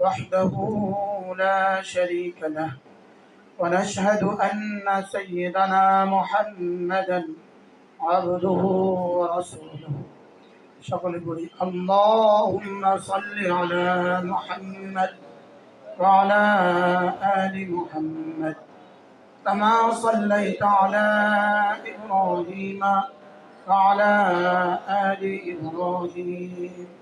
وحده لا شريك له. ونشهد أن سيدنا محمدا عبده ورسوله. شغل بري اللهم صل على محمد وعلى آل محمد كما صليت على إبراهيم وعلى آل إبراهيم.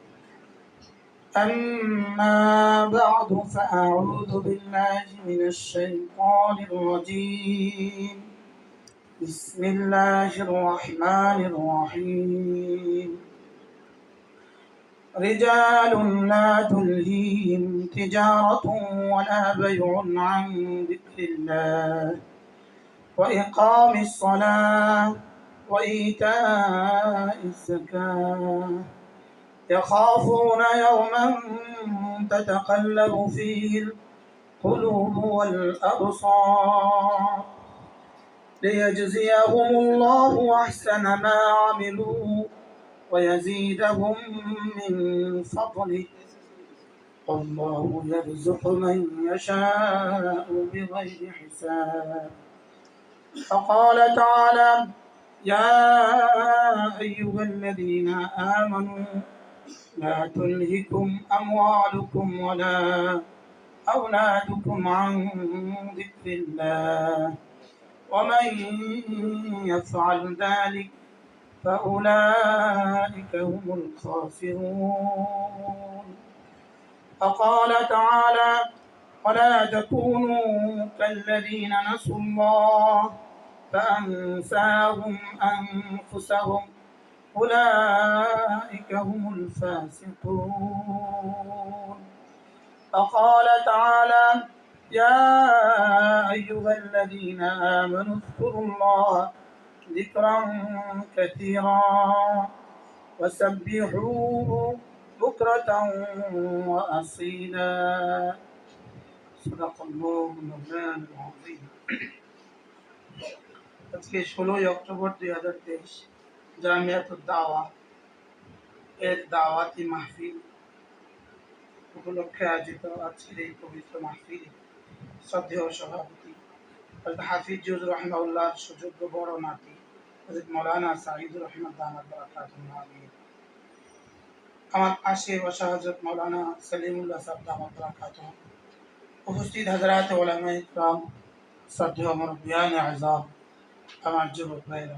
أما بعد فأعوذ بالله من الشيطان الرجيم. بسم الله الرحمن الرحيم. رجال لا تلهيهم تجارة ولا بيع عن ذكر الله. وإقام الصلاة وإيتاء الزكاة. يخافون يوما تتقلب فيه القلوب والأبصار ليجزيهم الله أحسن ما عملوا ويزيدهم من فضله والله يرزق من يشاء بغير حساب فقال تعالى يا أيها الذين آمنوا لا تلهكم أموالكم ولا أولادكم عن ذكر الله. ومن يفعل ذلك فأولئك هم الخاسرون. فقال تعالى ولا تكونوا كالذين نسوا الله فأنساهم أنفسهم أولئك هم الفاسقون فقال تعالى يا أيها الذين آمنوا اذكروا الله ذكرا كثيرا وسبحوه بكرة وأصيلا صدق الله مولانا العظيم আজকে ষোলোই অক্টোবর দুই হাজার তেইশ জামিয়াতুল দাওয়া এর দাওয়াতি মাহফিল উপলক্ষে আয়োজিত আজকের এই পবিত্র মাহফিল শ্রদ্ধেয় সভাপতি হাফিজুর রহমাউল্লাহ সুযোগ্য বড় নাতি হজরত মৌলানা সাহিদুর রহমান দামাদ আমার পাশে বসা হজরত মৌলানা সলিমুল্লাহ সাহ দামাদ উপস্থিত হাজরাত ওলামা ইকরাম, শ্রদ্ধেয় মুরব্বিয়ান আজাব আমার যুবক ভাইরা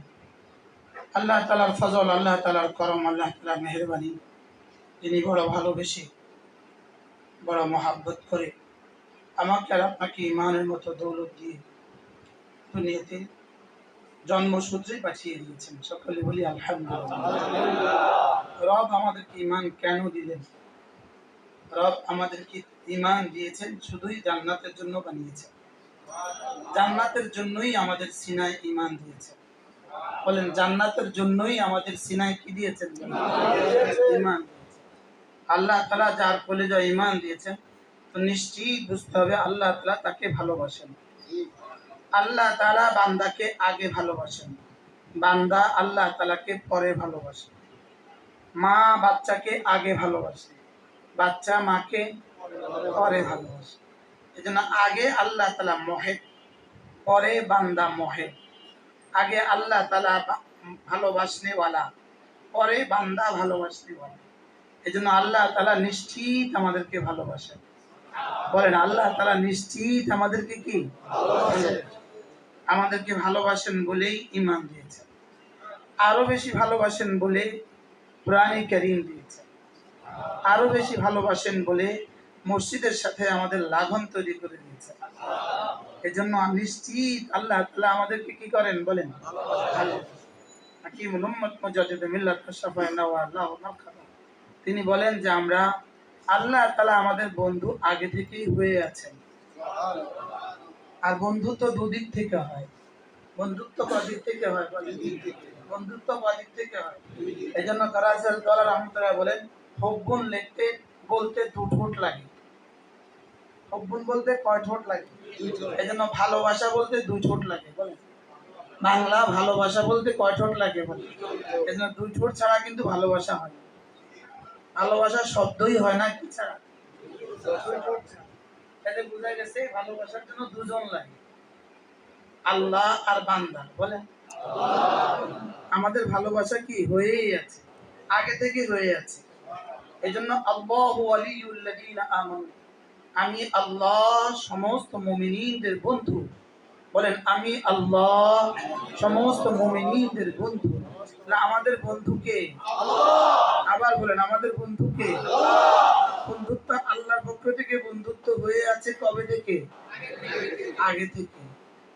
আল্লাহ তালার ফজল, আল্লাহ তালার করম, আল্লাহ তালার মেহরবানি। তিনি বড় ভালোবেসে, বড় মহাব্বত করে আমাকে আর আপনাকে ইমানের মতো দৌলত দিয়ে দুনিয়াতে জন্মসূত্রে পাঠিয়ে দিয়েছেন। সকলে বলি আলহামদুলিল্লাহ। রব আমাদেরকে ইমান কেন দিলেন? রব আমাদেরকে ইমান দিয়েছেন, শুধুই জান্নাতের জন্য বানিয়েছেন। জান্নাতের জন্যই আমাদের সিনায় ইমান দিয়েছেন। বলেন, জান্নাতের জন্যই আমাদের সিনায় কি দিয়েছেন ইমান আল্লাহ তালা যার কলেজা ইমান দিয়েছেন, তো নিশ্চয়ই বুঝতে হবে আল্লাহ তালা তাকে ভালোবাসেন। আল্লাহ তালা বান্দাকে আগে ভালোবাসেন। বান্দা আল্লাহ তালাকে পরে ভালোবাসে। মা বাচ্চাকে আগে ভালোবাসে। বাচ্চা মাকে পরে ভালোবাসে। এই জন্য আগে আল্লাহ তালা মহে, পরে বান্দা মহে। আগে আল্লাহ তালা ভালোবাসনেওয়ালা পরে বান্দা ভালোবাসনেওয়ালা। এই জন্য আল্লাহ তালা নিশ্চিত আমাদেরকে ভালোবাসেন। বলেন আল্লাহ তালা নিশ্চিত আমাদেরকে কি? আমাদেরকে ভালোবাসেন বলেই ইমান দিয়েছেন। আরও বেশি ভালোবাসেন বলে প্রাণী করিম দিয়েছেন। আরও বেশি ভালোবাসেন বলে মসজিদের সাথে আমাদের লাঘন তৈরি করে দিয়েছেন এজন্য নিশ্চিত আল্লাহ তাআলা আমাদেরকে কি করেন বলেন? তিনি বলেন যে আমরা আল্লাহ তাআলা আমাদের বন্ধু আগে থেকেই হয়ে আছেন। আর বন্ধুত্ব দুদিক থেকে হয়। বন্ধুত্ব কদিক থেকে হয়? বন্ধুত্ব কদিক থেকে হয়? এই জন্য দলার রহমতুল্লাহ বলেন হব্বুন লিখতে, বলতে দু ঠোঁট লাগে। বলতে কয় ঠোঁট লাগে? এই জন্য ভালোবাসা বলতে দুই ঠোঁট লাগে বাংলা ভালোবাসা বলতে কয় ঠোঁট লাগে বলে এই জন্য দুই ঠোঁট ছাড়া কিন্তু ভালোবাসা হয় শব্দই হয় না কি ছাড়া। তাহলে বোঝা গেছে ভালোবাসার জন্য দুজন লাগে। আল্লাহ আর বান্দা, বলেন। আমাদের ভালোবাসা কি হয়েই আছে? আগে থেকে হয়ে আছে। এই জন্য আল্লাহ আলিউল্লাযীনা আমানু। আমি আল্লাহ সমস্ত মুমিনিনদের বন্ধু। বলেন, আমি আল্লাহ সমস্ত মুমিনিনদের বন্ধু। আমাদের বন্ধুকে আবার বলেন, আমাদের বন্ধুকে বন্ধুত্ব আল্লাহর পক্ষ থেকে বন্ধুত্ব হয়ে আছে কবে থেকে? আগে থেকে।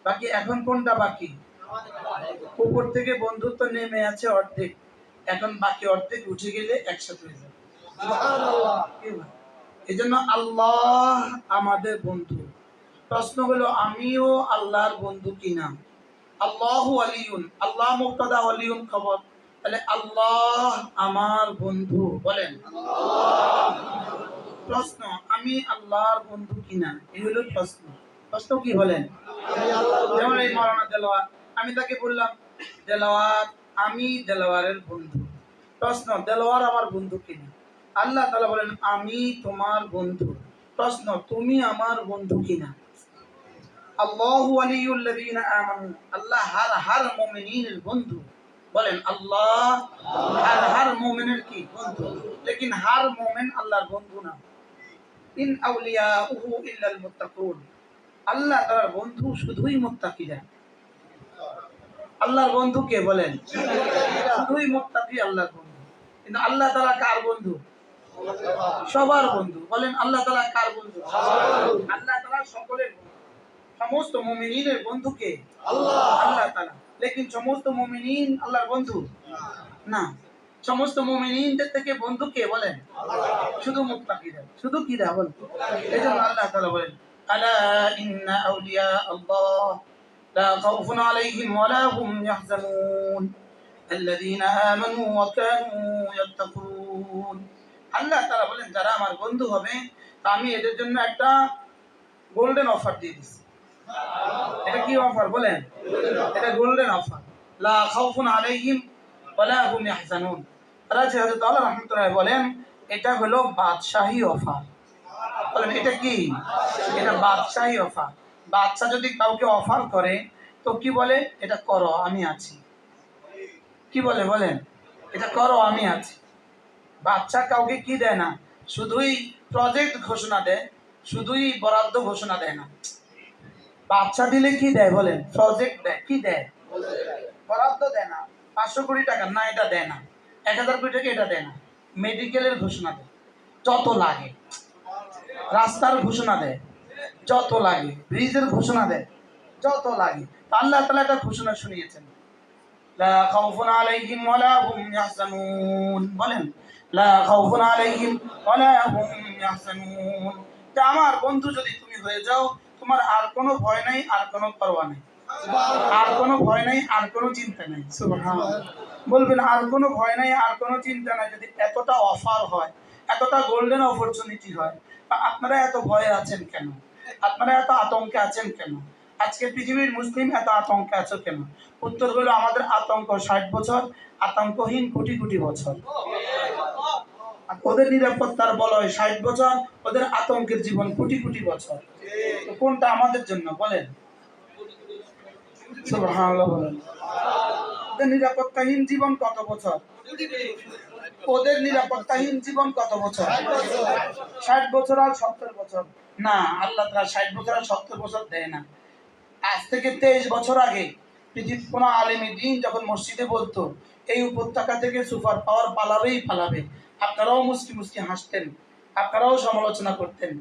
বাকি এখন কোনটা বাকি? উপর থেকে বন্ধুত্ব নেমে আছে অর্ধেক। এখন বাকি অর্ধেক উঠে গেলে একসাথে হয়ে যাবে। এই জন্য আল্লাহ আমাদের বন্ধু। প্রশ্ন হলো, আমিও আল্লাহর বন্ধু কিনা? আল্লাহ আলিউন, আল্লাহ মুক্তাদা আলিউন খবর। তাহলে আল্লাহ আমার বন্ধু বলেন। প্রশ্ন, আমি আল্লাহর বন্ধু কিনা? এই হলো প্রশ্ন। প্রশ্ন কি বলেন? যেমন এই মরানা দেলোয়ার আমি তাকে বললাম দেলোয়ার আমি দেলোয়ারের বন্ধু। প্রশ্ন দেলোয়ার আমার বন্ধু কিনা? আল্লাহ তাআলা বলেন, আমি তোমার বন্ধু। প্রশ্ন, তুমি আমার বন্ধু কিনা? বলেন আল্লাহর বন্ধু আল্লাহ বন্ধু শুধুই আল্লাহর বন্ধু কে বলেন? শুধুই আল্লাহর বন্ধু। কিন্তু আল্লাহ তাআলা কার বন্ধু? সবার বন্ধু বলেন আল্লাহ তাআলা কার বন্ধু আল্লাহ তাআলা সকলের বন্ধু সমস্ত মুমিনের বন্ধু কে আল্লাহ আল্লাহ তাআলা লেকিন সমস্ত মুমিনিন আল্লাহর বন্ধু না সমস্ত মুমিনিনদের থেকে বন্ধু কে বলেন শুধু মুত্তাকিরা শুধু কিরা বলেন এই জন্য আল্লাহ তাআলা বলেন আলা ইন্না আউলিয়া আল্লাহ لا خوف عليهم ولا هم يحزنون الذين آمنوا وكانوا يتقون আল্লাহ তাআলা বলেন, যারা আমার বন্ধু হবে, তা আমি এদের জন্য একটা গোল্ডেন অফার দিয়ে দিচ্ছি এটা কি অফার বলেন? এটা গোল্ডেন অফার লা খাউফুন আলাইহিম হযরত আল্লাহ রাহমাতুল্লাহ বলেন, এটা হলো বাদশাহী অফার বলেন, এটা কি? এটা বাদশাহী অফার বাচ্চা যদি কাউকে অফার করে, তো কি বলে? এটা করো, আমি আছি। কি বলে বলেন? এটা করো, আমি আছি। বাচ্চা কাউকে কি দেয় না? শুধুই প্রজেক্ট ঘোষণা দেয়, শুধুই বরাদ্দ ঘোষণা দেয় না। বাচ্চা দিলে কি দেয় বলেন? প্রজেক্ট দেয়, কি দেয়? বরাদ্দ দেয় না। পাঁচশো কোটি টাকা, না, এটা দেয় না। এক হাজার কোটি টাকা, এটা দেয় না। মেডিকেলের ঘোষণা দেয়, যত লাগে। রাস্তার ঘোষণা দেয়, যত লাগে। ব্রিজের ঘোষণা দেয়, যত লাগে। আল্লাহ তালা একটা ঘোষণা শুনিয়েছেন। লা খাউফুন আলাইহিম ওয়ালা হুম ইয়াহজানুন। বলেন লা খাউফুন আলাইহিম ওয়ালা হুম ইয়াহজানুন। তা আমার বন্ধু যদি তুমি হয়ে যাও, তোমার আর কোনো ভয় নাই, আর কোনো পরোয়া নেই। আর কোনো ভয় নাই, আর কোনো চিন্তা নাই। বলবেন, আর কোনো ভয় নাই, আর কোনো চিন্তা নাই। যদি এতটা অফার হয়, এতটা গোল্ডেন অপরচুনিটি হয় আপনারা এত ভয়ে আছেন কেন? আপনারা এত আতঙ্কে আছেন কেন? আজকে পৃথিবীর মুসলিম এত আতঙ্কে আছো কেন? উত্তর হলো আমাদের আতঙ্ক ষাট বছর, আতঙ্কহীন কোটি কোটি বছর। ওদের নিরাপত্তার বলয় ষাট বছর, ওদের আতঙ্কের জীবন কোটি কোটি বছর। কোনটা আমাদের জন্য বলেন? ওদের নিরাপত্তাহীন জীবন কত বছর? ওদের নিরাপত্তাহীন জীবন কত বছর? ষাট বছর আর সত্তর বছর। না, আল্লাহ তারা ষাট বছর আর সত্তর বছর দেয় না। আজ থেকে তেইশ বছর আগে পৃথিবীর কোনো আলেমী দিন যখন মসজিদে বলতো এই উপত্যকা থেকে সুপার পাওয়ার পালাবেই পালাবে। আপনারাও মুসকি মুসকি হাসতেন আপনারাও সমালোচনা করতেন।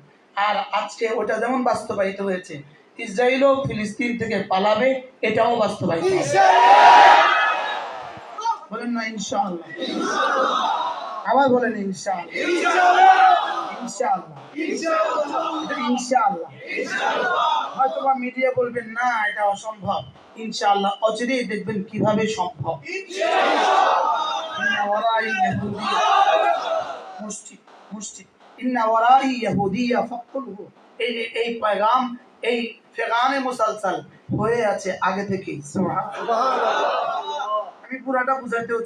আর আজকে ওটা যেমন বাস্তবায়িত হয়েছে ইসরায়েলও ফিলিস্তিন থেকে পালাবে এটাও বাস্তবায়িত। বলেন না ইনশাআল্লাহ। আবার বলেন ইনশাআল্লাহ। ইনশাআল্লাহ। এটা ইনশাআল্লাহ। হয়তো বা মিডিয়া বলবেন, না, এটা অসম্ভব। ইনশাআল্লাহ অচিরেই দেখবেন কীভাবে সম্ভব। আমি পুরাটা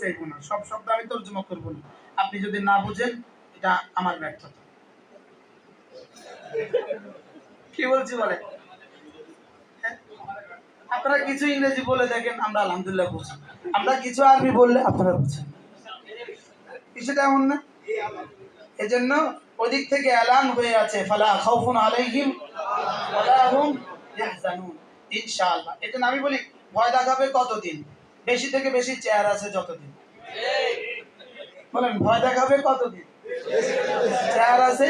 চাইব না। সব শব্দ আমি তর্জমা না। আপনি যদি না বুঝেন, এটা আমার ব্যর্থতা। কি বলছি বলে? আপনারা কিছু ইংরেজি বলে দেখেন, আমরা আলহামদুলিল্লাহ বুঝি। আমরা কিছু আরবি বললে আপনারা বুঝেন। কিছুটা এমন না? এজন্য ওদিক থেকে এলান হয়ে আছে, ফালা খাউফুন আলাইহিম ওয়ালা হুম ইয়াহজানুন, ইনশাআল্লাহ। আমি বলি, ভয় দেখাবে কতদিন? বেশি থেকে বেশি চেয়ার আছে যতদিন? বলেন, ভয় দেখাবে কতদিন? চেয়ার আছে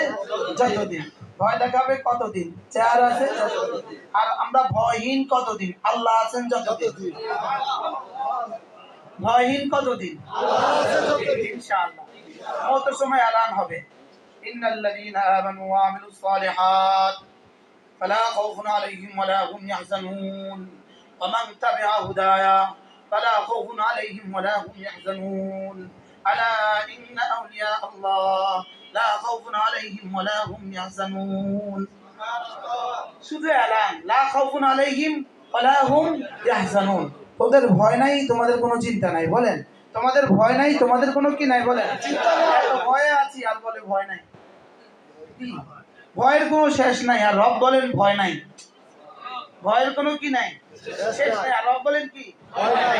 যতদিন? ভয় দেখাবে কতদিন? চেয়ার আছে আর আমরা ভয়হীন কতদিন? আল্লাহ আছেন যতদিন। ভয়হীন কতদিন? ইনশাআল্লাহ। সময় এলান হবে? ইন্নাল্লাযীনা আমানু ওয়া আমিলুস সালিহাত। ফালা খাউফুন আলাইহিম ওয়া লা হুম ইয়াহজানুন। ওয়া মান তাবিআ হুদায়া, ফালা খাউফুন আলাইহিম ওয়া লা হুম ইয়াহজানুন। আলা ইন্না আল্লাহ। লা শুধু এলান লা খাউফুন আলাইহিম হুম ইয়াহজানুন ভয় নাই, তোমাদের কোনো চিন্তা নাই, বলেন। তোমাদের ভয় নাই, তোমাদের কোনো কি নাই, বলেন। আছি, আর বলে ভয় নাই। ভয়ের কোনো শেষ নাই, আর রব বলেন ভয় নাই। ভয়ের কোনো কি নাই? শেষ নাই, আর রব বলেন কি? ভয় নাই।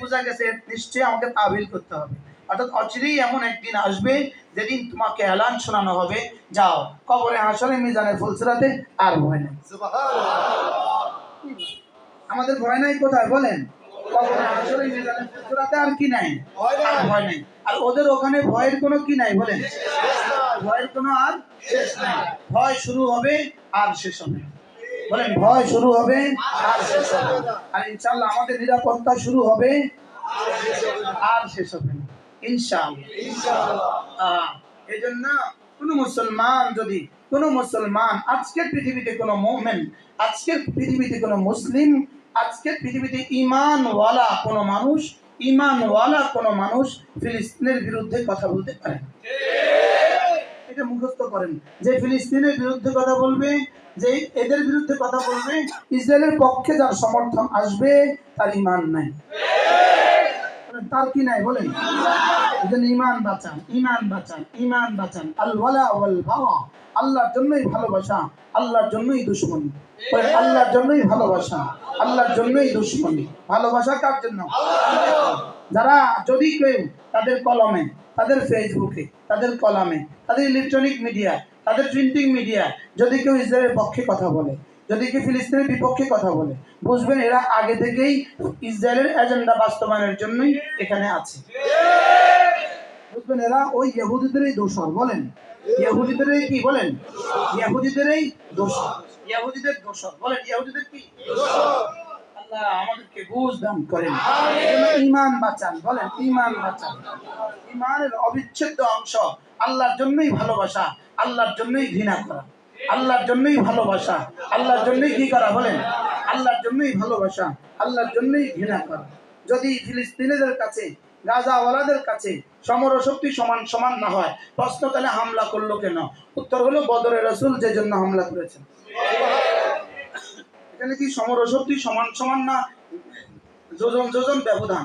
বোঝা গেছে, নিশ্চয়ই আমাকে তাবিল করতে হবে। অর্থাৎ অচিরেই এমন একদিন আসবে যেদিন তোমাকে এলান শোনানো হবে। যাও কবরে হাসরে মিজানে ফুলসরাতে আর ভয় নাই। আমাদের ভয় নাই কোথায়? বলেন। কবরে হাসরে মিজানে ফুলসরাতে আর কি নাই? ভয় নাই। আর ওদের ওখানে ভয়ের কোনো কি নাই? বলেন। ভয়ের কোনো আর শেষ নাই। ভয় শুরু হবে আর শেষ হবে বলেন ভয় শুরু হবে আর শেষ হবে আর ইনশাআল্লাহ আমাদের নিরাপত্তা শুরু হবে আর শেষ হবে না। ইনশাআল্লাহ। এই জন্য কোন মুসলমান যদি কোন মুসলমান আজকের পৃথিবীতে কোন মোমেন আজকের পৃথিবীতে কোন মুসলিম আজকের পৃথিবীতে ইমানওয়ালা কোন মানুষ ইমানওয়ালা কোন মানুষ ফিলিস্তিনের বিরুদ্ধে কথা বলতে পারে এটা মুখস্থ করেন। যে ফিলিস্তিনের বিরুদ্ধে কথা বলবে যে এদের বিরুদ্ধে কথা বলবে ইসরায়েলের পক্ষে যার সমর্থন আসবে তার ইমান নাই। তার কি নাই বলেন? ইমান বাঁচান ইমান বাঁচান ইমান বাঁচান। আল্লাহর জন্যই ভালোবাসা, আল্লাহর জন্যই দুশ্মনী। আল্লাহর জন্যই ভালোবাসা, আল্লাহর জন্যই দুশ্মনী। ভালোবাসা কার জন্য? যারা যদি কেউ তাদের কলমে, তাদের ফেসবুকে, তাদের কলামে, তাদের ইলেকট্রনিক মিডিয়া তাদের প্রিন্টিং মিডিয়া যদি কেউ ইসরায়েলের পক্ষে কথা বলে যদি কেউ ফিলিস্তিনের বিপক্ষে কথা বলে, বুঝবেন এরা আগে থেকেই ইসরায়েলের এজেন্ডা বাস্তবায়নের জন্যই এখানে আছে। বুঝবেন এরা ওই ইহুদিদেরই দোষর, বলেন। ইহুদিদেরই কি, বলেন? ইহুদিদেরই দোষর। ইহুদিদের দোষর, বলেন, ইহুদিদের কি? আমাদেরকে বুঝ দান করেন। ইমান বাঁচান, বলেন ইমান বাঁচান। ইমানের অবিচ্ছেদ্য অংশ আল্লাহর জন্যই ভালোবাসা, আল্লাহর জন্যই ঘৃণা করা। আল্লাহর জন্যই ভালোবাসা, আল্লাহর জন্যই কি করা বলেন? আল্লাহর জন্যই ভালোবাসা, আল্লাহর জন্যই ঘৃণা করা। যদি ফিলিস্তিনিদের কাছে, গাজাওয়ালাদের কাছে সমর শক্তি সমান সমান না হয়, প্রশ্ন তাহলে হামলা করল কেন? উত্তর হলো বদরে রসুল যে জন্য হামলা করেছেন এখানে কি সমর শক্তি সমান সমান না? যোজন যোজন ব্যবধান।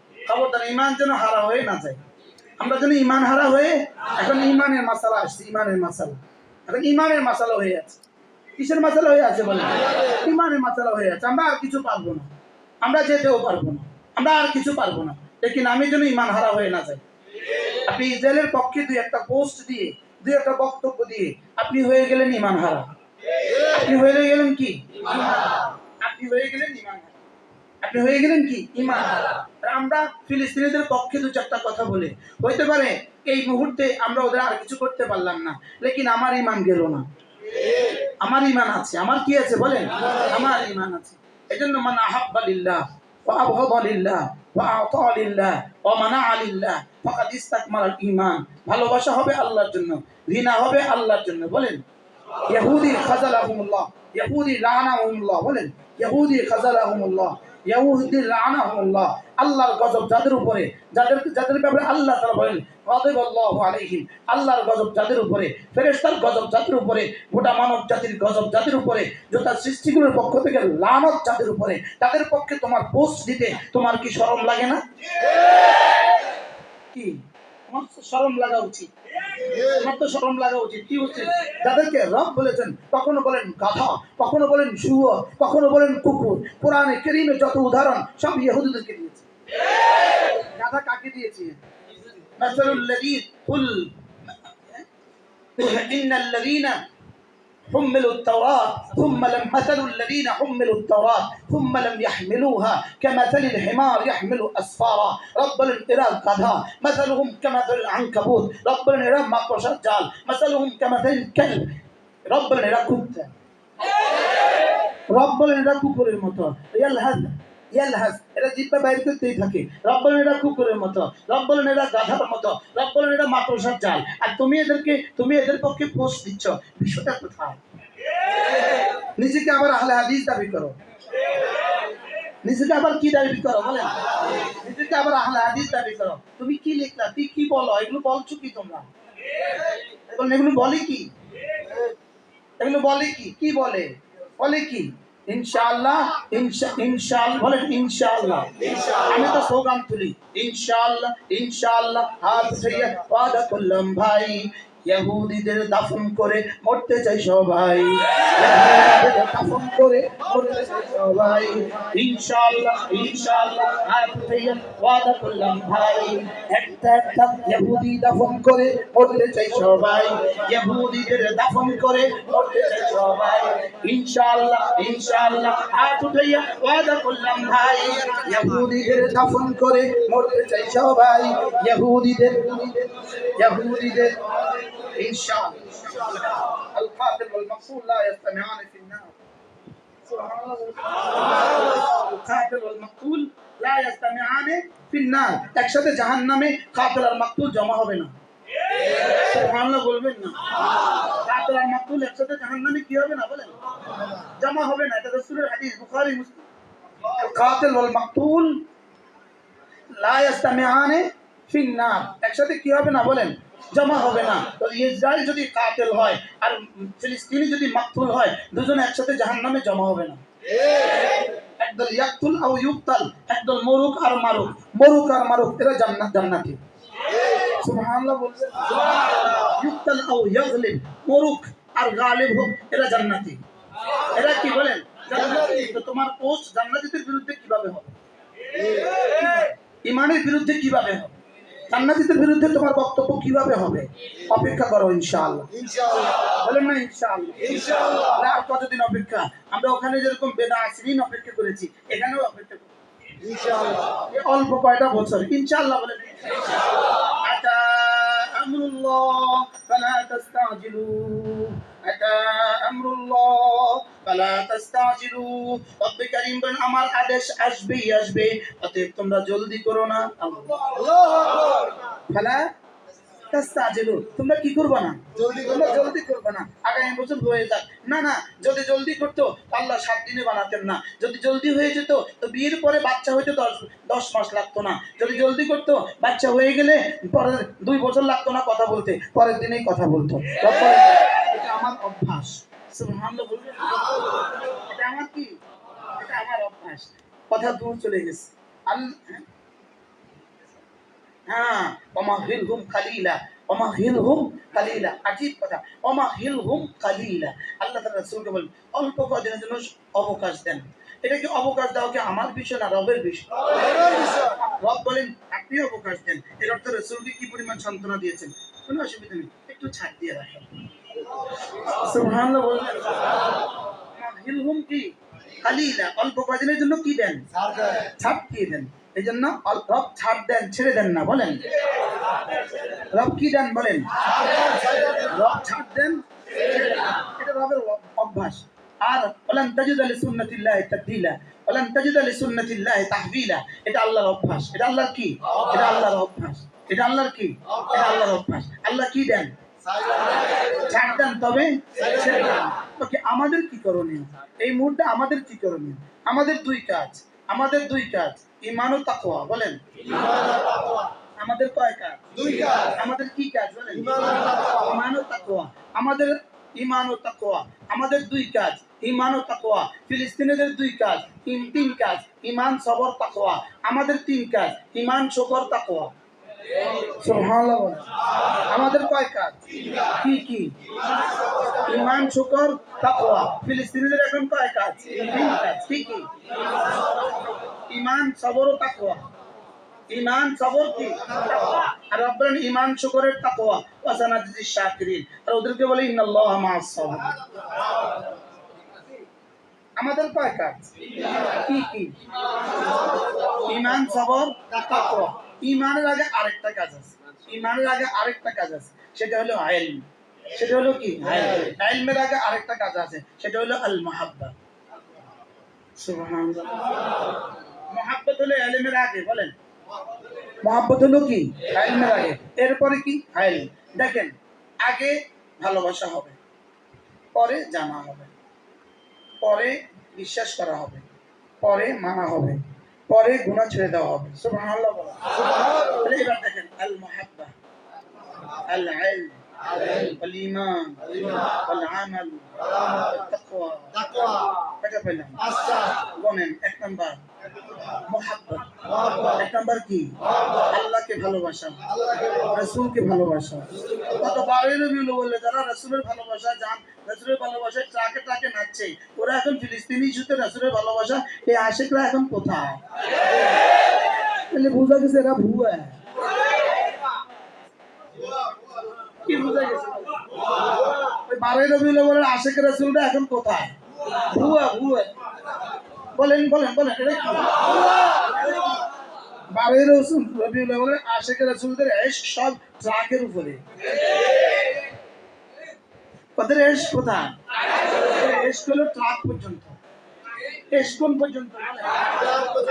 খবরদার ইমান যেন হারা হয়ে না যায়। আমরা যেন ইমান হারা হয়ে এখন ইমানের মাসালা আসছে ইমানের মাসালা। এখন ইমানের মাসালা হয়ে আছে। কিসের মাসালা হয়ে আছে বলেন? ইমানের মাসালা হয়ে আছে। আমরা আর কিছু পারব না। আমরা যেতেও পারব না। আমরা আর কিছু পারব না। লেকিন আমি যেন ইমান হারা হয়ে না যাই। আপনি ইসরায়েলের পক্ষে দুই একটা পোস্ট দিয়ে, দুই একটা বক্তব্য দিয়ে আপনি হয়ে গেলেন ইমান হারা। আপনি হয়ে গেলেন কি? আপনি হয়ে গেলেন ইমান হারা। আপনি হয়ে গেলেন কি? ইমান আমরা ফিলিস্তিনিদের পক্ষে দু চারটা কথা বলে। হইতে পারে এই মুহূর্তে আমরা ওদের আর কিছু করতে পারলাম না, লেকিন আমার ইমান গেল না। আমার ইমান আছে। আমার কি আছে বলেন? আমার ইমান আছে। ঈমান ভালোবাসা হবে আল্লাহর জন্য, ঘৃণা হবে আল্লাহর জন্য, বলেন। ইহুদি খাজালাহুমুল্লাহ ইহুদি লানাহুমুল্লাহ বলেন। ইহুদি আল্লাহর গজব যাদের উপরে যাদের যাদের ব্যাপারে আল্লাহ বলেন আল্লাহর গজব যাদের উপরে ফেরেশতার গজব যাদের উপরে গোটা মানব জাতির গজব যাদের উপরে যথা সৃষ্টিগুলোর পক্ষ থেকে লানত যাদের উপরে তাদের পক্ষে তোমার পোস্ট দিতে তোমার কি শরম লাগে না? কি? আমার তো শরম লাগা উচিত। তো শরম লাগা উচিত, কি উচিত যাদেরকে রব বলেছেন, কখনো বলেন গাধা, কখনো বলেন শুয়োর কখনো বলেন কুকুর, কোরআনে কেরিমে যত উদাহরণ, সব ইহুদিদেরকে দিয়েছে। গাধা কাকে দিয়েছে? লাযীন কুল, ইন্নাল লাযীনা حملوا التوراة ثم لم مثلوا الذين حملوا التوراة ثم لم يحملوها. كمثل الحمار يحمل أسفارا. رب الانقلاب قدها مثلهم كمثل العنكبوت. رب الانقلاب ما قشر جال مثلهم كمثل الكلب. رب الانقلاب كنت. رب الانقلاب كبر المطار ইয়ালহাজ এরা জিব্বা বাইর করতেই থাকে। রব এরা কুকুরের মতো, রব এরা গাধার মতো, রব এরা মাকড়সার জাল। আর তুমি এদেরকে, তুমি এদের পক্ষে পোস্ট দিচ্ছ, বিষয়টা কোথায়? নিজেকে আবার আহলে হাদিস দাবি করো। নিজেকে আবার কি দাবি করো, বলেন? নিজেকে আবার আহলে হাদিস দাবি করো। তুমি কি লিখলা তুই কি বলো, এগুলো বলছো কি তোমরা? এগুলো বলে কি? এগুলো বলে কি? কি বলে? বলে কি? ইনশাআল্লাহ ইনশা- ইনশাআল্লাহ বলেন ইনশাআল্লাহ। আমি তো স্লোগান তুলি ইনশাআল্লাহ ইনশাআল্লাহ হাত উঠাইয়া ওয়াদা করলাম ভাই ইহুদিদের দাফন করে মরতে চাই সবাই। ইহুদিদের দাফন করে সবাই। ওয়াদা করলাম ভাই, একটা একটা দাফন করে মরতে চাই সবাই। ইহুদিদের দাফন করে মরতে চাই সবাই। ওয়াদা করলাম ভাই ইহুদিদের দাফন করে মরতে চাই সবাই। ইহুদিদের ইহুদিদের ইনশাআল্লাহ القاتل والمقتول لا يجتمعان في النار سبحان الله القاتل والمقتول لا يجتمعان في النار একসাথে জাহান্নামে কাতিল আর মাকতুল জমা হবে না সুবহানাল্লাহ বলবেন না কাতিল আর মাকতুল একসাথে জাহান্নামে কি হবে না বলেন জমা হবে না এটা রাসূলের হাদিস বুখারী মুসলিম القاتل والمقتول لا يجتمعان في النار একসাথে কি হবে না বলেন জমা হবে না। তো ইসরায়েল যদি কাতেল হয় আর ফিলিস্তিনি যদি মাকতুল হয়, দুজন একসাথে জাহান্নামে জমা হবে না। একদল ইয়াকতুল ইউকতাল, একদল মরুক আর মারুক। মরুক আর মারুক, এরা জান্নাত ইউকতাল মরুক আর গালিব হোক, এরা জান্নাতি। এরা কি বলেন? তোমার পোস্ট জান্নাতীদের বিরুদ্ধে কীভাবে হবে? ইমানের বিরুদ্ধে কীভাবে হবে? জান্নাতীদের বিরুদ্ধে তোমার বক্তব্য কীভাবে হবে? অপেক্ষা করো ইনশাআল্লাহ। বলেন না ইনশাআল্লাহ। ইনশাআল্লাহ। আর কতদিন অপেক্ষা? আমরা ওখানে যেরকম বেদা আসরিন অপেক্ষা করেছি এখানেও অপেক্ষা অল্প কয়টা বছর ইনশাআল্লাহ বলেন। আতা আমরুল্লাহ ফালা তাস্তাজিলু। আতা الله. فلا تستعجلوا. رب كريم বলেন আমার আদেশ আসবেই আসবে অতএব তোমরা জলদি করো না। আল্লাহ ফালা তোমরা কি করবে না? জলদি তোমরা। জলদি করবে না। আগামী বছর হয়ে যাক। না না, যদি জলদি করতো, আল্লাহ সাত দিনে বানাতেন না। যদি জলদি হয়ে যেত, তো বিয়ের পরে বাচ্চা হইতে দশ দশ মাস লাগতো না। যদি জলদি করতো, বাচ্চা হয়ে গেলে পরের দুই বছর লাগতো না কথা বলতে। পরের দিনেই কথা বলতো। এটা আমার অভ্যাস। এটা আমার কি? এটা আমার অভ্যাস। কথা দূর চলে গেছে। আল- হ্যাঁ? হিল হুম কালিলা ওমা হিল হুম কালিলা আজীব কথা ওমা হিল হুম কালিলা আল্লাহ তাআলা রাসূলকে বলেন অল্প কদিনের জন্য অবকাশ দেন। এটা কি অবকাশ দাও কি আমার বিষয় না রবের বিষয়? রব বলেন আপনি অবকাশ দেন। এর অর্থ রাসূলকে কি পরিমাণ সান্ত্বনা দিয়েছেন? কোনো অসুবিধা নেই একটু ছাড় দিয়ে রাখেন। সুবহানাল্লাহ বললেন হিল হুম কি? কালিলা অল্প কদিনের জন্য কি দেন। ছাড় দিয়ে দেন? এই জন্য রব ছাড় দেন, ছেড়ে দেন না, বলেন। রব কি দেন, বলেন। রব ছাড় দেন এটা রবের অভ্যাস। আর বলেন আলী সুন্নতিল্লাহ তাবদিলা বলেন আলী সুন্নতিল্লাহ তাহবিলা, এটা আল্লাহর অভ্যাস। এটা আল্লাহর কি? এটা আল্লাহর অভ্যাস। এটা আল্লাহর কি? এটা আল্লাহর অভ্যাস। আল্লাহ কি দেন? ছাড় দেন, তবে। ওকে, আমাদের কি করণীয়? এই মুহূর্তে আমাদের কি করণীয়? আমাদের দুই কাজ। আমাদের দুই কাজ। ইমান ও তাকওয়া বলেন। আমাদের কয় কাজ? দুই কাজ। আমাদের কি কাজ বলেন? ইমান ও তাকওয়া। আমাদের ইমান ও তাকওয়া। আমাদের দুই কাজ ইমান ও তাকওয়া। ফিলিস্তিনিদের দুই কাজ তিন তিন কাজ ইমান সবর তাকওয়া। আমাদের তিন কাজ ইমান শকর তাকওয়া। আমাদের কয় কাজ? কি কি? ইমান শুকর তাকওয়া। ফিলিস্তিনিদের এখন কয় কাজ? তিন কাজ। কি কি? ইমান সবর ও তাকওয়া। ইমান সবর কি। আর রব্বান ইমান শুকরের তাকওয়া। ওয়াসানাজিস শাকিরিন। আর ওদেরকে বলে, ইন্নাল্লাহা মাআস সাবিরিন আমাদের কয় কাজ? কি কি? ইমান সবর, তাকওয়া। ইমানের আগে আরেকটা কাজ আছে। ইমানের আগে আরেকটা কাজ আছে। সেটা হলো আইল। সেটা হলো কি? আইলমের আগে আরেকটা কাজ আছে। সেটা হলো আল মাহাব্বা সুবহানাল্লাহ। মহাব্বত হলো ইলমের আগে বলেন। মহাব্বত হলো কি? আইলমের আগে। এরপরে কি? আইল দেখেন আগে ভালোবাসা হবে পরে জানা হবে পরে বিশ্বাস করা হবে পরে মানা হবে পরে গুনাহ ছেড়ে দেওয়া হবে। সুবহানাল্লাহ এবার দেখেন আল মাহাব্বা আল ইলম والإيمان والعمل والتقوى তাকওয়া, এটা পেলাম আস্থা, বলেন এক নাম্বার মোহাব্বত মহব্বত, এক নাম্বার কি আল্লাহকে ভালোবাসা আল্লাহকে রসুলকে ভালোবাসা কত বারোই রবিউল বললে যারা রসুলের ভালোবাসা জান রসুলের ভালোবাসায় ট্রাকে ট্রাকে নাচছে ওরা এখন ফিলিস্তিনি ইস্যুতে রসুলের ভালোবাসা এই আশেকরা এখন কোথায় তাহলে বোঝা গেছে এরা ভুয়া বারোই রবিউল বলেন আশেক রসুলরা এখন কোথায়? ভুয়া ভুয়া। বলেন বলেন বলেন বারোই রসুল রবিউল বলেন আশেক রসুলদের এশক সব ট্রাকের উপরে। কোথায়? এশ হলো ট্রাক পর্যন্ত। পর্যন্ত।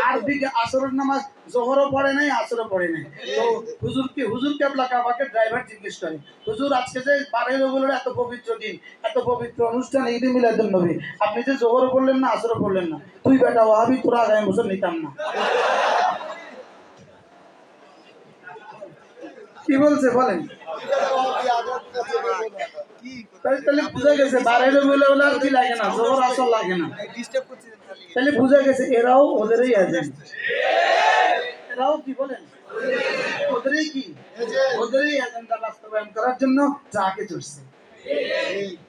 আর দিকে আসরের নামাজ, জোহরও পড়ে নাই, আসরও পড়ে নাই। তো হুজুর ড্রাইভার জিজ্ঞেস করে, হুজুর, আজকে যে এত পবিত্র দিন, এত পবিত্র অনুষ্ঠান, ঈদে মিলাদুন নবী, আপনি যে জোহরও পড়লেন না, আসরও পড়লেন না, তুই বেটা ওয়াহাবি, তোরা আগামী বছর নিতাম না। কি বলছে, বলেন?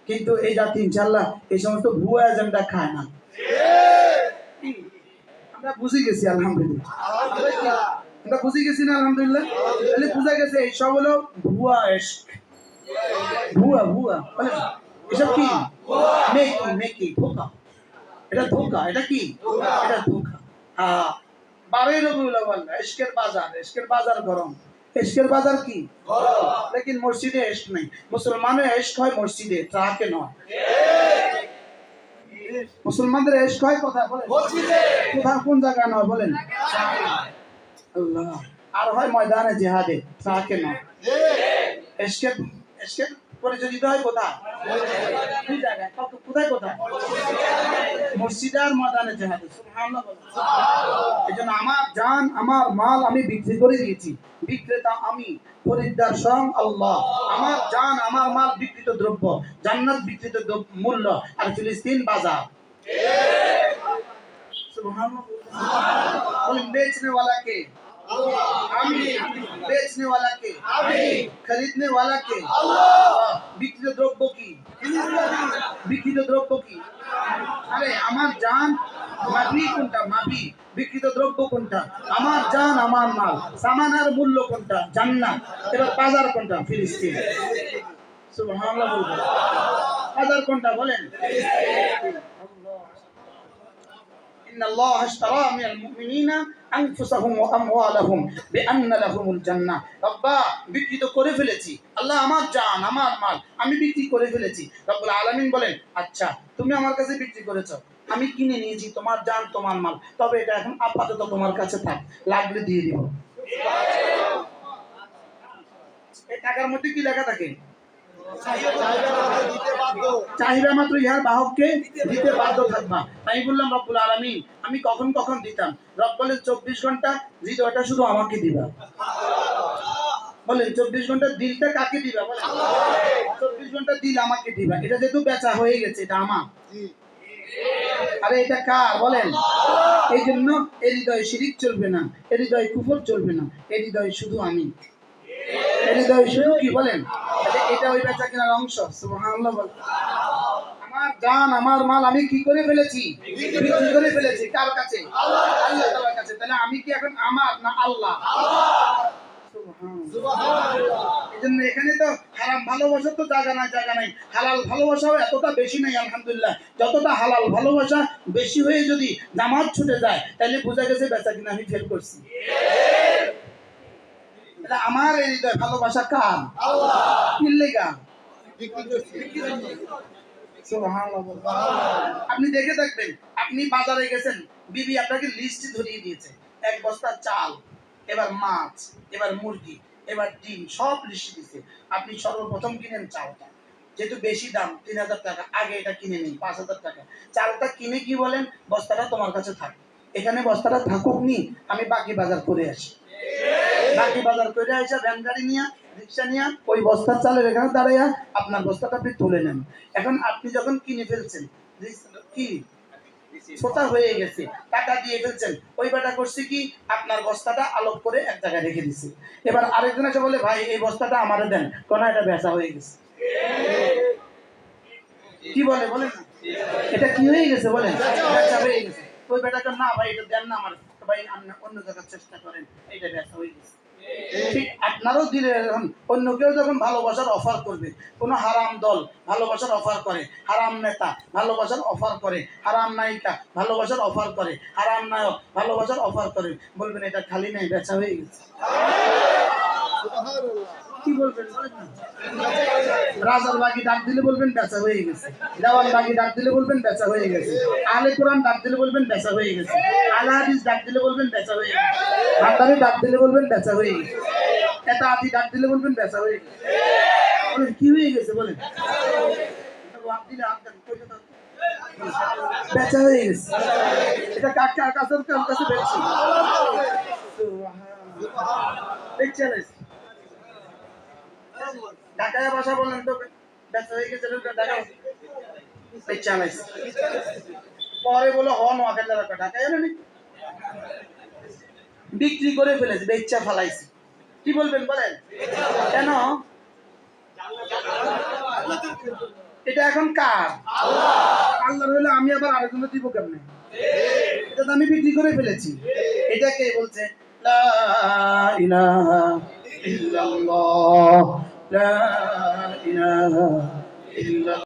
কিন্তু এই জাতি ইনশাল্লাহ এই সমস্ত ভুয়া এজেন্ডা খায় না। আমরা বুঝে গেছি, আলহামদুলিল্লাহ। আমরা বুঝে গেছি না, আলহামদুলিল্লাহ? তাহলে বুঝা গেছে, এইসব হলো ভুয়া ভুয়া ভুয়া। বলেন এসব কি? মেকি মেকি ধোকা। এটা ধোকা এটা কি? এটা ধোকা। হ্যাঁ বারোই রবিউল আউয়াল এশকের বাজার এশকের বাজার গরম। এশকের বাজার কি? লেকিন মসজিদে এশক নেই। মুসলমানের এশক হয় মসজিদে ট্রাকে নয়। মুসলমানদের এশক হয় কোথায় বলেন? কোথায় কোন জায়গায় নয় বলেন? আল্লাহ। আর হয় ময়দানে জেহাদে ট্রাকে নয়। এসকের প্রযোজিত হয় বিক্রিত দ্রব্য জান্নাত বিক্রিত মূল্য। আর ফিলিস্তিন বাজার। সুবহানাল্লাহ বেচনে बेचने वाला বিক্রিত দ্রব্য কি? বিক্রিত দ্রব্য কি? আরে আমার জান মাপি কোনটা? মাপি বিক্রিত দ্রব্য কোনটা? আমার জান আমার মাল। সামানার মূল্য কোনটা? জান্নাত। এবার বাজার কোনটা? ফিলিস্তিন। বাজার কোনটা বলেন? ইন্নাল্লাহ আশতারা মিনাল মুমিনিনা। আনফুসাহুম ওয়া আমওয়ালাহুম বিআন্না জান্নাহ রব্বা বিক্রি তো করে ফেলেছি। আল্লাহ আমার জান, আমার মাল, আমি বিক্রি করে ফেলেছি। রব্বুল আলামিন বলেন আচ্ছা তুমি আমার কাছে বিক্রি করেছ। আমি কিনে নিয়েছি, তোমার জান, তোমার মাল। তবে এটা এখন আপাতত তোমার কাছে থাক, লাগলে দিয়ে দিব। এই টাকার মধ্যে কি লেখা থাকে? চাহিদা মাত্র ইহার বাহককে দিতে বাধ্য থাকবা। তাই বললাম, রব্বুল আলামিন, আমি কখন কখন দিতাম? রব বলে চব্বিশ ঘণ্টা ওটা শুধু আমাকে দিবা। বলেন, চব্বিশ ঘণ্টা দিলটা কাকে দিবা? চব্বিশ ঘণ্টা দিল আমাকে দিবা। এটা যেহেতু বেচা হয়ে গেছে, এটা আমার। আরে, এটা কার? বলেন এই জন্য এ হৃদয় শিরিক চলবে না, এ হৃদয়ে কুফর চলবে না, এ হৃদয় শুধু আমি। বলেন? এটা ওই বেচা আমার জান, আমার মাল আমি কি করে ফেলেছি? করে ফেলেছি, কার কাছে? তাহলে আমি কি এখন আমার না আল্লাহ? এখানে তো হারাম ভালোবাসা তো জায়গা নাই জায়গা নাই। হালাল ভালোবাসাও এতটা বেশি নাই, আলহামদুলিল্লাহ। যতটা হালাল ভালোবাসা বেশি হয়ে যদি জামাত ছুটে যায়, তাহলে বোঝা গেছে বেচা কিনা আমি ফেল করছি। আমার এই হৃদয় ভালোবাসা কার আপনি দেখে থাকবেন আপনি বাজারে গেছেন বিবি আপনাকে লিস্ট ধরিয়ে দিয়েছে। এক বস্তা চাল এবার মাছ এবার মুরগি এবার ডিম সব লিস্ট দিয়েছে। আপনি সর্বপ্রথম কিনেন চালটা। যেহেতু বেশি দাম তিন হাজার টাকা। আগে এটা কিনে নিন পাঁচ হাজার টাকা। চালটা কিনে কি বলেন? বস্তাটা তোমার কাছে থাক। এখানে বস্তাটা থাকুক নি আমি বাকি বাজার করে আসি। আপনার বস্তাটা আলোক করে এক জায়গায় রেখে দিছে। এবার আরেকজন এসে বলে, ভাই, এই বস্তাটা আমারে দেন। কোন, এটা বেচা হয়ে গেছে। কি বলে, বলেন এটা কি হয়ে গেছে, বলেন? ওই বেটাকে, না ভাই, এটা দেন না আমার ভাই আপনারও দিলে অন্য কেউ যখন ভালোবাসার অফার করবে, কোনো হারাম দল ভালোবাসার অফার করে, হারাম নেতা ভালোবাসার অফার করে, হারাম নায়িকা ভালোবাসার অফার করে, হারাম নায়ক ভালোবাসার অফার করে, বলবেন এটা খালি নেই বেচা হয়ে গেছে। কি বলবেন? রাজার বাগি ডাক দিলে বলবেন, বেচা হয়ে গেছে। দেওয়াল বাগি ডাক দিলে বলবেন, বেচা হয়ে গেছে। আলে কোরআন ডাক দিলে বলবেন, বেচা হয়ে গেছে। আলা হাদিস ডাক দিলে বলবেন, বেচা হয়ে গেছে। ভান্ডারে ডাক দিলে বলবেন, বেচা হয়ে গেছে। এটা আদি ডাক দিলে বলবেন, বেচা হয়ে গেছে। বলেন, কি হয়ে গেছে বলেন। বেচা হয়ে গেছে। এটা কার কাছে কাছে বেচছি দেখছি ঢাকায় বলেন তো পরে বিক্রি করে ফেলেছে ফেলাইছে। কি বলবেন বলেন? কেন? এটা এখন কার? আল্লাহ হলে আমি আবার আরেকজন দিব কেমনে? এটা তো আমি বিক্রি করে ফেলেছি। এটা কে বলছে? ইলাহা ইল্লাল্লাহ